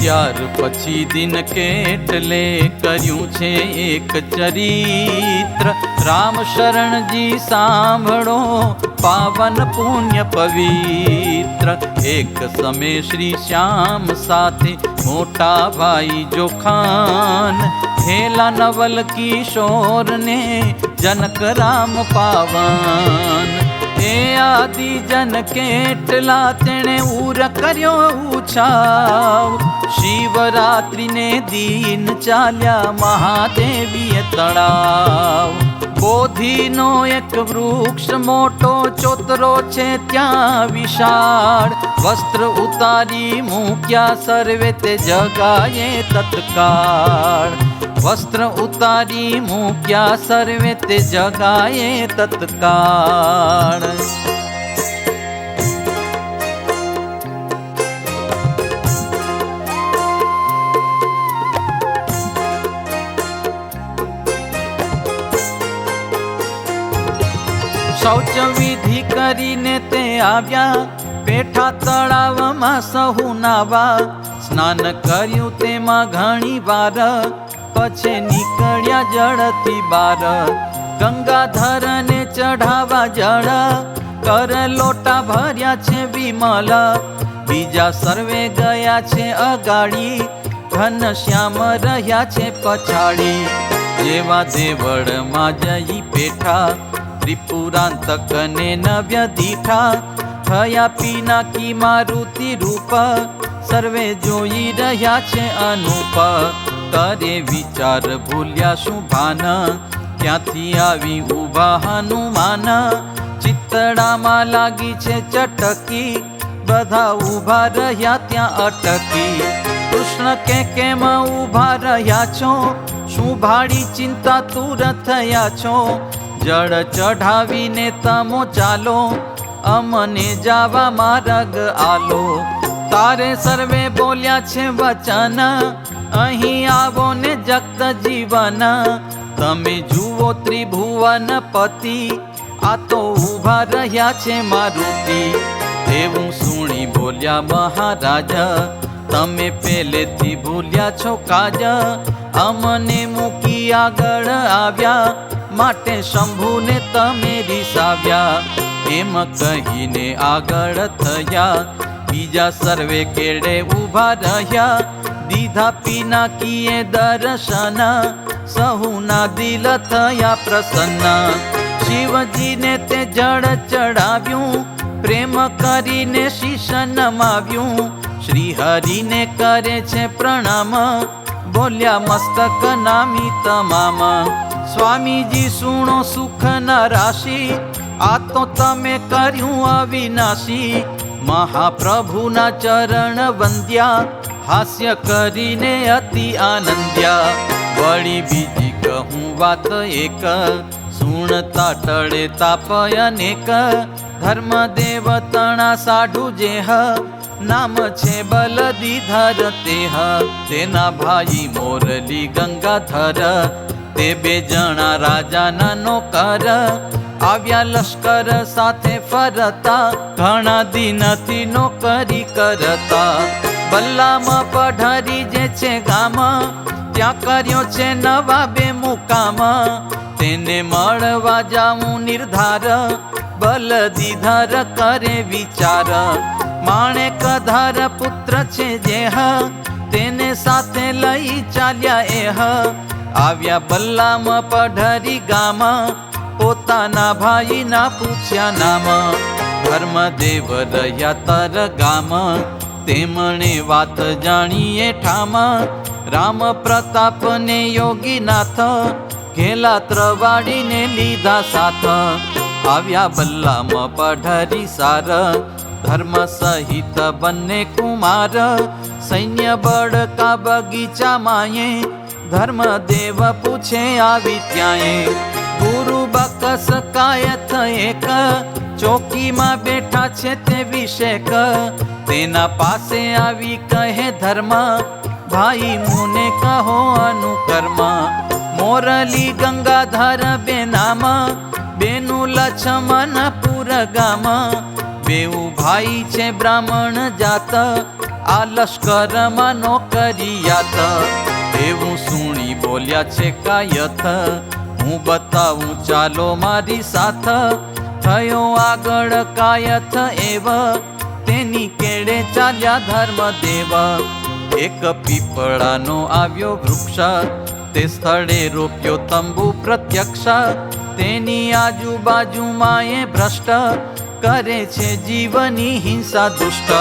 ત્યાર પછી દિન કેટલે કર્યું છે એક ચરિત્ર. રામ શરણજી સાંભળો, પાવન પુણ્ય પવિત્ર. એક સમય શ્રી શ્યામ સાથે મોટા ભાઈ જોખાન. હેલા નવલ કિશોરને જનક રામ પાવન. એ આદિ જન કેટલા તેણે ઉર કર્યો ઉછાવ. શિવરાત્રિને દીન ચાલ્યા મહાદેવીએ તળાવ. બોધિનો એક વૃક્ષ મોટો ચોતરો છે, ત્યાં વિશાળ વસ્ત્ર ઉતારી મૂક્યા સર્વે તે જગાએ તત્કાળ. વસ્ત્ર ઉતારી મૂક્યા સર્વે તે જગાએ તત્કાળ. શૌચ વિધિ કરીને તે આવ્યા. પેઠા તળાવમાં સહુ નાવા. સ્નાન કર્યું તેમાં ઘણી વાર. પછી નીકળ્યા જળથી બાર. ગંગાધરને ચઢાવા જળ. કર લોટા ભર્યા છે વિમલ. બીજા સર્વે ગયા છે અગાડી. ઘન શ્યામ રહ્યા છે પછાડી. જેવા દેવળમાં જઈ પેઠા ત્રિપુરાંતકને નવ્ય દીઠા થયા પીનાકી મારુતિ રૂપ સર્વે જોઈ રહ્યા છે અનુપ તારે વિચાર ભૂલ્યા શું ભાન ક્યાંથી આવી ઊભા હનુમાન ચિતડામાં લાગી છે ચટકી બધા ઊભા રહ્યા ત્યાં અટકી કૃષ્ણ કે કેમ ઊભા રહ્યા છો શું ભાડી ચિંતા તુર થયા છો જળ ચઢાવીને તમો ચાલો, અમને જાવા માર્ગ આલો. તારે સર્વે બોલ્યા છે વચન, અહીં આવો ને જગત જીવન. તમે જુઓ ત્રિભુવન પતિ, આ તો ઊભા રહ્યા છે મારુતિ એવું સુણી બોલ્યા મહારાજ, તમે પહેલેથી ભૂલ્યા છો કાજ. અમને મૂકી આગળ આવ્યા માટે શંભુને તમે રીસાવ્યા. એમ કહીને આગળ થયા. બીજા સર્વે કેડે ઊભા રહ્યા. દીધા પીનાકીએ દર્શન. સહુના દિલ થયા પ્રસન્ન. શિવજીને તે જળ ચડાવ્યું. પ્રેમ કરીને શીશ નમાવ્યું શ્રી હરિને કરે છે પ્રણામ. બોલ્યા મસ્તક નામી તમામ. સ્વામીજી સુણો સુખ ના રાશિ, આ તો તમે કર્યું અવિનાશી મહાપ્રભુના ચરણ વંદ્યા, હાસ્ય કરીને અતિ આનંદ્યા. વળી બીજી કહું વાત એક, સુણતા ટળે તાપ અનેક. ધર્મ દેવ તણા સાઢુ જેહ, નામ છે બલદીધર તેહ. તેના ભાઈ મોરલી ગંગાધર તે બે જણા રાજાના નોકર આવ્યા લશ્કર સાથે ફરતા, ઘણા દિનથી નોકરી કરતા. બલ્લામાં પઢારી જે છે ગામ ત્યાં કર્યો છે નવા બે મુકામ. તેને મળવા જાઉં નિર્ધાર બલદીધર કરે વિચાર. માણે કધાર પુત્ર છે જે હ, તેને સાથે લઈ ચાલ્યા એહ આવ્યા બલ્લામાં પઢરી ગામા, પોતાના ભાઈના પૂછ્યા નામ. ધર્મદેવ રહ્યા તર ગામ, તેમણે વાત જાણીએ ઠામ. રામ પ્રતાપ ને યોગીનાથ, ઘેલા ત્રવાડીને લીધા સાથ. આવ્યા બલ્લામાં પઢરી સાર, ધર્મ સહિત બંને કુમાર. સૈન્ય બળકા બગીચા માયે ધર્મદેવ પૂછે આવી ત્યાંએ. ગુરુ બકસ કાયથ એક ચોકીમાં બેઠા છે તે વિષેક તેના પાસે આવી કહે ધર્મ, ભાઈ મુને કહો અનુકર્મ. મોરલી ગંગાધર બે નામ બેનું લક્ષ્મણ પુર ગામ બેઉ ભાઈ છે બ્રાહ્મણ જાત, આ લશ્કરમાં નોકરિયાત એવું સુણી બોલ્યા છે કાયથ. હું બતાવું, ચાલો મારી સાથ. થયો આગળ કાયથ એવ. તેની કેડે ચાલ્યા ધર્મ દેવ એક પીપળાનો આવ્યો વૃક્ષ. તે સ્થળે રોપ્યો તંબુ પ્રત્યક્ષ. તેની આજુબાજુમાં એ ભ્રષ્ટ. કરે છે જીવની હિંસા દુષ્ટ.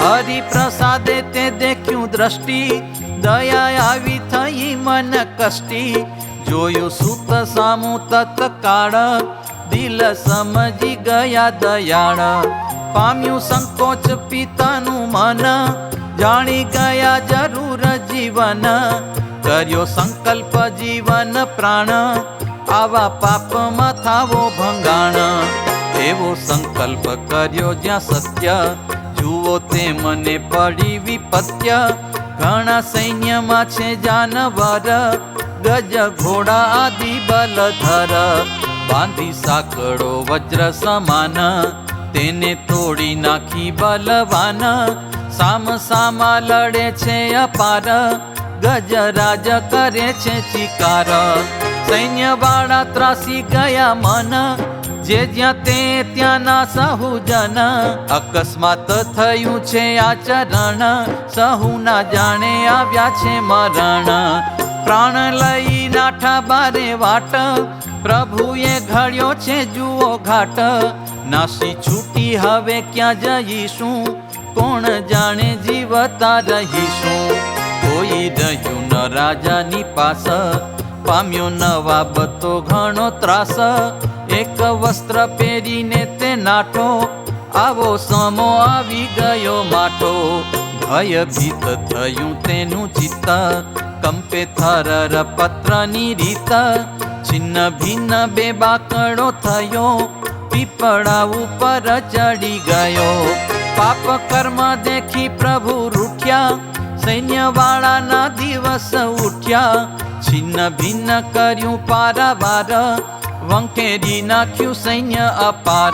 હરિપ્રસાદે તે દેખ્યું દ્રષ્ટિ, દયા આવી થઈ મન કષ્ટી. જોયું સુત સામું તત્કાળ દિલ સમજી ગયા દયાળ. પામ્યું સંકોચ પિતાનું મન, જાણી ગયા જરૂર જીવન. કર્યો સંકલ્પ જીવન પ્રાણ, આવા પાપમાં થાવો ભંગાણ. એવો સંકલ્પ કર્યો જ્યાં સત્ય જુઓ તે મને પડી વિપત્ય. ઘણા સૈન્યમાં છે જાનવર. ગજ ઘોડા, આદિ, બલધર. બાંધી સાંકળો, વજ્ર સમાન. તેને તોડી નાખી બલવાન. સામ, સામા લડે છે અપાર. ગજરાજ કરે છે ચિકાર. સૈન્યવાળા ત્રાસી ગયા મન. જે જ્યાં તે ત્યાંના સહુજન. અકસ્માત થયું છે આચરણ સહુ ના જાણે આવ્યા છે મરણ. પ્રાણ લઈ નાઠા બારે વાટ. પ્રભુએ ઘડ્યો છે જુઓ ઘાટ. નાસી છૂટી હવે ક્યાં જઈશું? કોણ જાણે જીવતા રહીશું? કોઈ રહ્યું ન રાજાની પાસ. પામ્યો નવાબ તો ઘણો ત્રાસ. એક વસ્ત્ર પહેરીને તે નાઠો. આવો સમો આવી ગયો માટો. ભયભીત થયું તેનું ચિત્ત. કંપે થરર પત્રની રીત. છિન્ન ભિન્ન બે બાકડો થયો. પીપળા ઉપર ચડી ગયો. પાપ કર્મ દેખી પ્રભુ રૂઠ્યા. સૈન્ય વાળાના દિવસ ઉઠ્યા. છિન્ન ભિન્ન કર્યું પારાવાર. વંકેરી નાખ્યું સૈન્ય અપાર.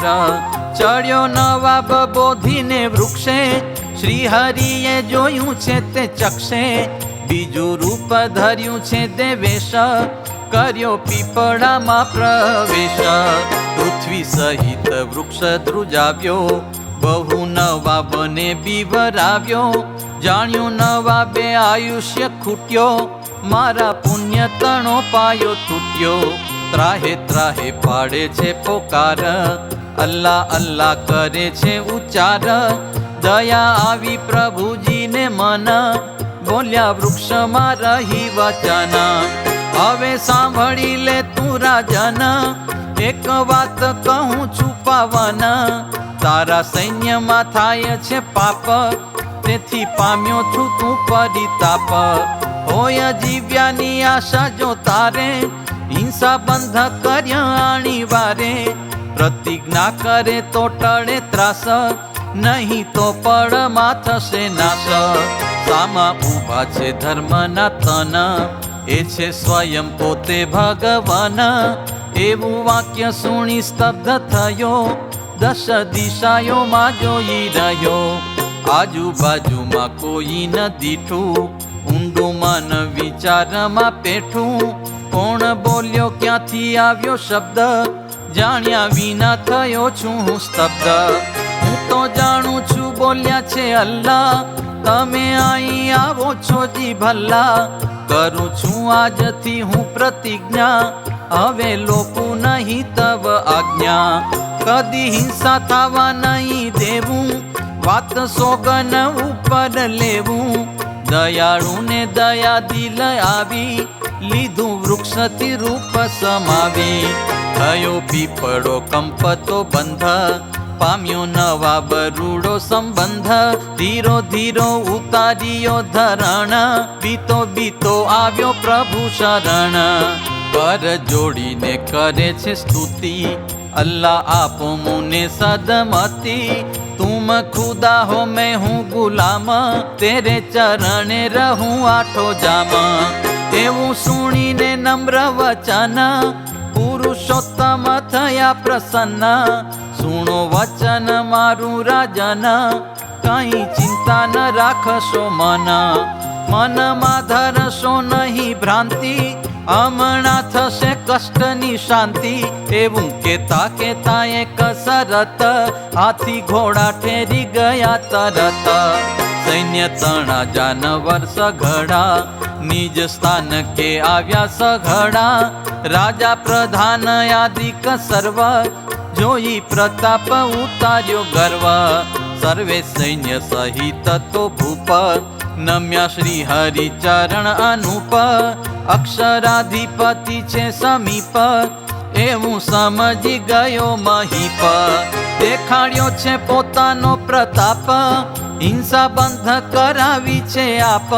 ચડ્યો નવાબ બોધીને વૃક્ષે. શ્રી હરિએ જોયું છે તે ચક્ષે. બીજું રૂપ ધર્યું છે દેવેશ કર્યો પીપળામાં પ્રવેશ. પૃથ્વી સહિત વૃક્ષ ધ્રુજાવ્યો. બહુ નવાબને બીવરાવ્યો. જાણ્યું નવાબે આયુષ્ય ખૂટ્યો. મારા પુણ્ય તણો પાયો તૂટ્યો. ત્રાહે ત્રાહે પાડે છે પોકાર. અલ્લાહ અલ્લાહ કરે છે ઉચ્ચાર. દયા આવી પ્રભુજીને મન. બોલ્યા વૃક્ષમાં રહી વચન. હવે સાંભળી લે તું રાજન. એક વાત કહું છુપાવના. તારા સૈન્યમાં થાય છે પાપ. તેથી પામ્યો છું તું પરિતાપ. હોય જીવ્યાની આશા જો તારે. હિંસા બંધ કર્યા આણી વારે, પ્રતિજ્ઞા કરે તો ટળે ત્રાસ, નહીં તો પડમાં થશે નાશ. સામા ઊભા છે ધર્મના તન, એ છે સ્વયં પોતે ભગવાન. એવું વાક્ય સુણી સ્તબ્ધ થયો દશ દિશાઓમાં જોઈ રહ્યો. આજુબાજુમાં કોઈ ન દીઠું, ઊંડું મન વિચારમાં પેઠું. કોણ બોલ્યો ક્યાંથી આવ્યો શબ્દ? જાણ્યા વિના થયો છું હું સ્તબ્ધ. હું તો જાણું છું બોલ્યા છે અલ્લાહ. તમે અહીં આવો છો જી ભલ્લા. કરું છું આજથી હું પ્રતિજ્ઞા. હવે લોકો નહીં તવ આજ્ઞા. કદી હિંસા થવા નહીં દેવું. વાત સોગન ઉપર લેવું. દયાળુ ને દયા દિલ આવી, લીધું વૃક્ષથી રૂપ સમાવી. થયો પીપળો કંપતો બંધ, પામ્યો નવા બરુડો સંબંધ. ધીરો ધીરો ઉતાર્યો ધરણ, બીતો બીતો આવ્યો પ્રભુ શરણ. પર જોડીને કરે છે સ્તુતિ, અલ્લાહ આપો મુને સદમતી. तुम खुदा हो मैं हूँ गुलाम तेरे ચરણે રહું આઠો જામ એવું સુણીને નમ્ર વચન પુરુષોત્તમ થયા પ્રસન્ન સુણો વચન મારું રાજન કઈ ચિંતા ન રાખશો મન મનમાં ધરશો નહીં ભ્રાંતિ હમણાં થશે કષ્ટની શાંતિ એવું કેતા કેતા એક સરત હાથી ઘોડા ઠેરી ગયા તરત સૈન્ય તણા જાનવર સઘડા નિજ સ્થાન કે આવ્યા સઘડા રાજા પ્રધાન યાદિક સર્વ જોઈ પ્રતાપ ઉતાર્યો ગર્વ સર્વે સૈન્ય સહિત તો ભૂપ નમ્યા શ્રી હરિચરણ અનુપ, અક્ષરાધિપતિ છે સમીપ. એવું સમજી ગયો મહીપ. દેખાડ્યો છે પોતાનો પ્રતાપ. હિંસા બંધ કરાવી છે આપ.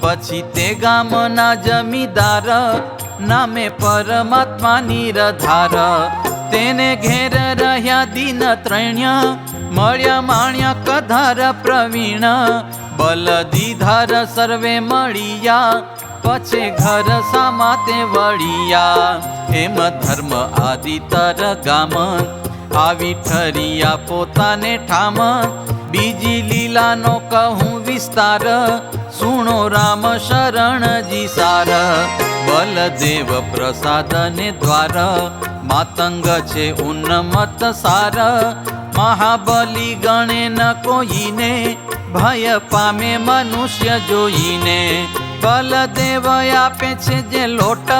પછી તે ગામના જમીદાર નામે પરમાત્મા રધાર. તેને ઘેર રહ્યા દિન ત્રણ્ય મળ્યા માણ્યા કધાર પ્રવીણ બલદીધર સર્વે મળ્યા, પછી ઘર સામા તે વળિયા. એમ ધર્મ આદિતર ગામ, આવી ઠરિયા પોતાને ઠામ. બીજી લીલાનો કહું વિસ્તાર, સુણો રામ શરણજી સાર. બલદેવ પ્રસાદ ને દ્વાર, માતંગ છે ઉન્નમત સાર. મહાબલી ગણે ન કોઈને ભય પામે મનુષ્ય જોઈને બલદેવ આપે છે જે લોટ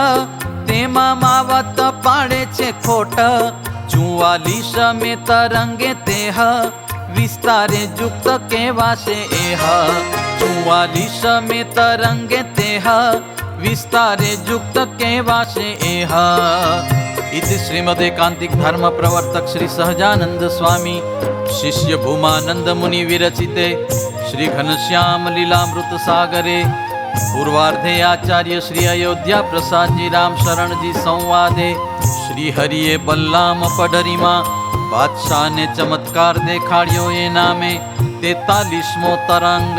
તેમાં માવત પાડે છે ખોટ ચુવાલીસ મે તરંગે તેહ વિસ્તારે યુક્ત કેવાશે એહ ચુવાલીસ મે તરંગે તેહ વિસ્તારે યુક્ત કેવાશે એહ ઇતિ શ્રીમદ એકાંતિક ધર્મ પ્રવર્તક શ્રી સહજાનંદ સ્વામી શિષ્ય ભૂમાનંદ મુનિ વિરચિતે શ્રી ઘનશ્યામ લીલામૃત સાગરે પૂર્વાર્ધે આચાર્ય શ્રી અયોધ્યા પ્રસાદજી રામ શરણજી સંવાદે શ્રી હરિએ બલ્લામ પઢરીમાં બાદશાહને ચમત્કાર દેખાડ્યો એ નામે તેતાલીસમો તરંગ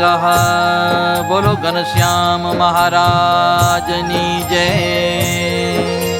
બોલો ઘનશ્યામ મહારાજની જય